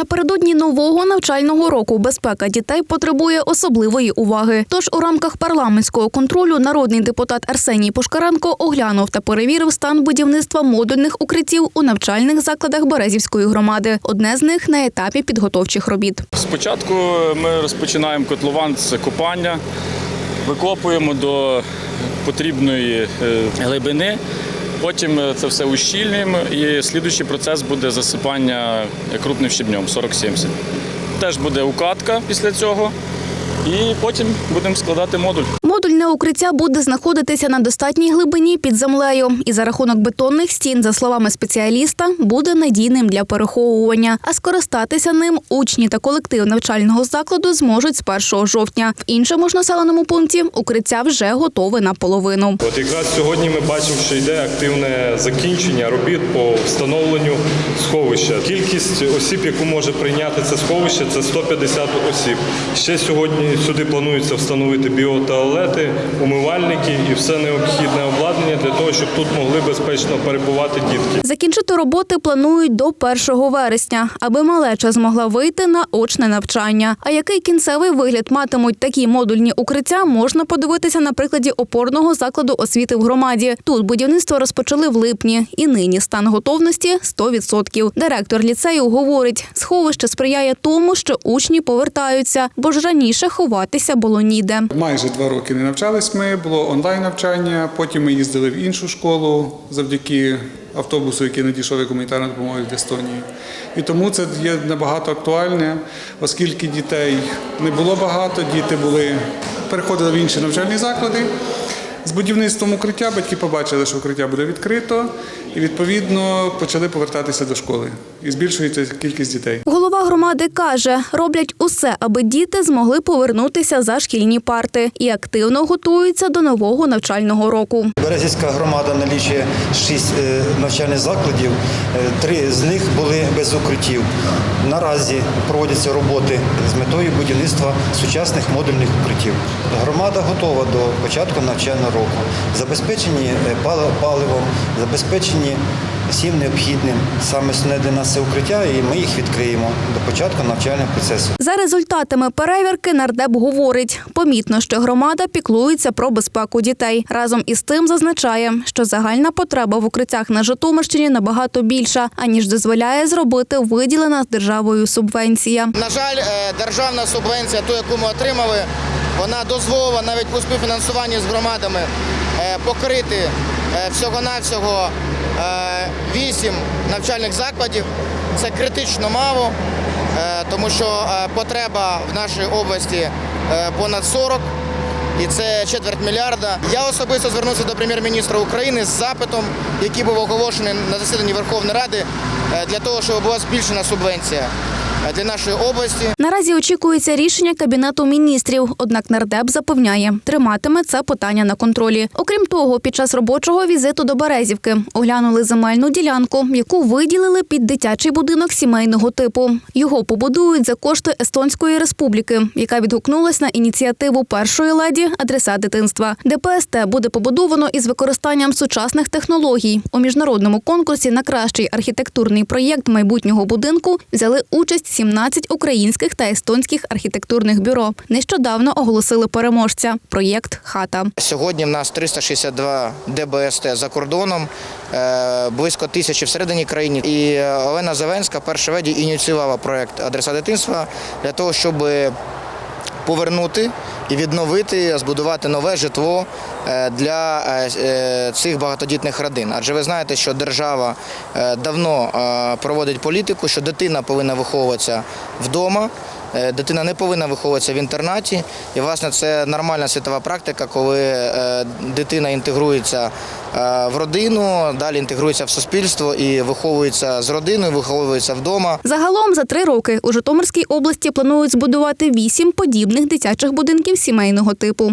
Напередодні нового навчального року безпека дітей потребує особливої уваги. Тож у рамках парламентського контролю народний депутат Арсеній Пушкаренко оглянув та перевірив стан будівництва модульних укриттів у навчальних закладах Березівської громади. Одне з них на етапі підготовчих робіт. Спочатку ми розпочинаємо котлован з копання, викопуємо до потрібної е, глибини. Потім е, це все ущільнюємо і слідуючий процес буде засипання крупним щебнем 40-70. Теж буде укатка після цього. І потім будемо складати модуль. Модульне укриття буде знаходитися на достатній глибині під землею і за рахунок бетонних стін, за словами спеціаліста, буде надійним для переховування. А скористатися ним учні та колектив навчального закладу зможуть з 1 жовтня. В іншому ж населеному пункті укриття вже готове наполовину. От якраз сьогодні ми бачимо, що йде активне закінчення робіт по встановленню сховища. Кількість осіб, яку може прийняти це сховище, це 150 осіб. Ще сьогодні сюди планується встановити біотуалети, умивальники і все необхідне обладнання для того, щоб тут могли безпечно перебувати дітки. Закінчити роботи планують до 1 вересня, аби малеча змогла вийти на очне навчання. А який кінцевий вигляд матимуть такі модульні укриття, можна подивитися на прикладі опорного закладу освіти в громаді. Тут будівництво розпочали в липні, і нині стан готовності 100%. Директор ліцею говорить, сховище сприяє тому, що учні повертаються, бо ж раніше ховатися було ніде. Майже два роки не навчались ми, було онлайн навчання. Потім ми їздили в іншу школу завдяки автобусу, який надійшов як гуманітарна допомога від Естонії. І тому це є набагато актуальне, оскільки дітей не було багато, діти були переходили в інші навчальні заклади. З будівництвом укриття батьки побачили, що укриття буде відкрито, і відповідно почали повертатися до школи. І збільшується кількість дітей. Голова громади каже, роблять усе, аби діти змогли повернутися за шкільні парти і активно готуються до нового навчального року. Березівська громада налічує шість е, навчальних закладів. Е, Три з них були без укриттів. Наразі проводяться роботи з метою будівництва сучасних модульних укриттів. Громада готова до початку навчального року. Забезпечені е, паливом, забезпечені всім необхідним. Саме основне для нас це укриття, і ми їх відкриємо до початку навчального процесу. За результатами перевірки нардеп говорить, помітно, що громада піклується про безпеку дітей. Разом із тим зазначає, що загальна потреба в укриттях на Житомирщині набагато більша, аніж дозволяє зробити виділена державою субвенція. На жаль, е, державна субвенція, ту, яку ми отримали, вона дозволила навіть у співфінансуванні з громадами е, покрити е, всього-навсього е, вісім навчальних закладів. Це критично мало, е, тому що е, потреба в нашій області е, понад 40. І це четверть мільярда. Я особисто звернувся до прем'єр-міністра України з запитом, який був оголошений на засіданні Верховної Ради, е, для того, щоб була збільшена субвенція е, для нашої області. Наразі очікується рішення кабінету міністрів. Однак нардеп запевняє, триматиме це питання на контролі. Окрім того, під час робочого візиту до Березівки оглянули земельну ділянку, яку виділили під дитячий будинок сімейного типу. Його побудують за кошти Естонської республіки, яка відгукнулась на ініціативу першої леді адреса дитинства. ДПСТ буде побудовано із використанням сучасних технологій. У міжнародному конкурсі на кращий архітектурний проєкт майбутнього будинку взяли участь 17 українських та естонських архітектурних бюро. Нещодавно оголосили переможця. Проєкт Хата. Сьогодні в нас 362 ДБСТ за кордоном, е, близько тисячі всередині країни. І е, Олена Зеленська, перша веді ініціювала проект Адреса дитинства для того, щоб повернути і відновити, збудувати нове житло е, для е, е, цих багатодітних родин. Адже ви знаєте, що держава давно проводить політику, що дитина повинна виховуватися вдома. Е, Дитина не повинна виховуватися в інтернаті, і власне це нормальна світова практика, коли е, дитина інтегрується е, в родину, далі інтегрується в суспільство і виховується з родиною, виховується вдома. Загалом за три роки у Житомирській області планують збудувати вісім подібних дитячих будинків сімейного типу.